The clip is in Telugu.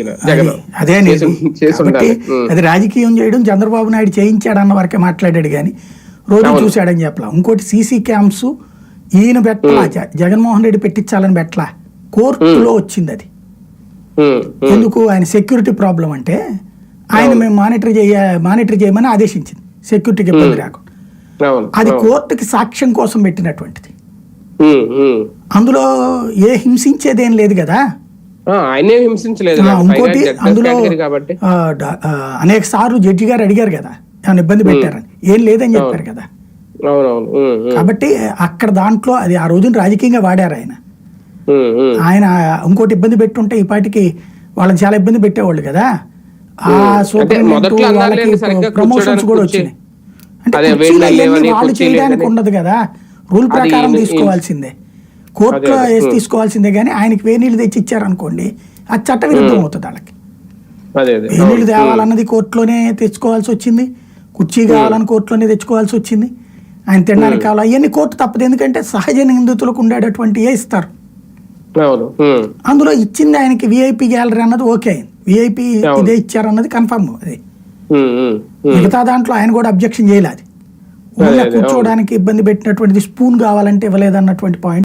అది- నేను కాబట్టి. అది రాజకీయం చేయడం చంద్రబాబు నాయుడు చేయించాడన్న వరకే మాట్లాడాడు కానీ రోజు. చూశాడని చెప్పలా. ఇంకోటి సీసీ క్యామ్స్ ఈయన పెట్టలా జగన్మోహన్ రెడ్డి పెట్టించాలని పెట్టలా కోర్టులో వచ్చింది అది. ఎందుకు? ఆయన సెక్యూరిటీ ప్రాబ్లం అంటే ఆయన. మేము మానిటర్ చేయ మానిటర్ చేయమని ఆదేశించింది. సెక్యూరిటీకి ఇబ్బంది రాకుండా. అది. కోర్టుకి సాక్ష్యం కోసం పెట్టినటువంటిది. అందులో ఏ హింసించేదేం లేదు కదా. ఆయనే హింసించలేదు. ఇంకోటి అందులో అనేక సార్లు జడ్జి గారు అడిగారు కదా ఏమైనా ఇబ్బంది పెట్టారని. ఏం లేదని చెప్పారు కదా. కాబట్టి అక్కడ దాంట్లో అది ఆ రోజున రాజకీయంగా వాడారు ఆయన. ఆయన ఇంకోటి ఇబ్బంది పెట్టుంటే ఈ పాటికి వాళ్ళని చాలా ఇబ్బంది పెట్టేవాళ్ళు కదా. ఆ సరిగ్గా ప్రమోషన్స్ కూడా. వచ్చినాయి. అంటే వేళ్ళు చేయడానికి. ఉండదు కదా. రూల్ ప్రకారం తీసుకోవాల్సిందే. కోర్టులో. వేసి తీసుకోవాల్సిందే కానీ ఆయనకి వేనీళ్ళు తెచ్చి ఇచ్చారనుకోండి అది చట్ట విరుద్ధం అవుతుంది వాళ్ళకి. వేనీళ్ళు అవును. తేవాలన్నది కోర్టులోనే తెచ్చుకోవాల్సి వచ్చింది కుర్చీ కావాలని కోర్టులోనే తెచ్చుకోవాల్సి వచ్చింది. ఆయన తినడానికి కావాలి? అవన్నీ కోర్టు తప్పదు. ఎందుకంటే సహజ నిందితులకు ఉండేటటువంటి ఏ ఇస్తారు? అందులో ఇచ్చింది ఆయనకి విఐపి గ్యాలరీ అన్నది ఓకే విఐపి. ఇదే ఇచ్చారన్నది కన్ఫర్మ్ అది. మిగతా దాంట్లో ఆయన కూడా అబ్జెక్షన్ చేయలేదు కూర్చోవడానికి ఇబ్బంది పెట్టినటువంటిది స్పూన్ కావాలంటే ఇవ్వలేదన్నటువంటి పాయింట్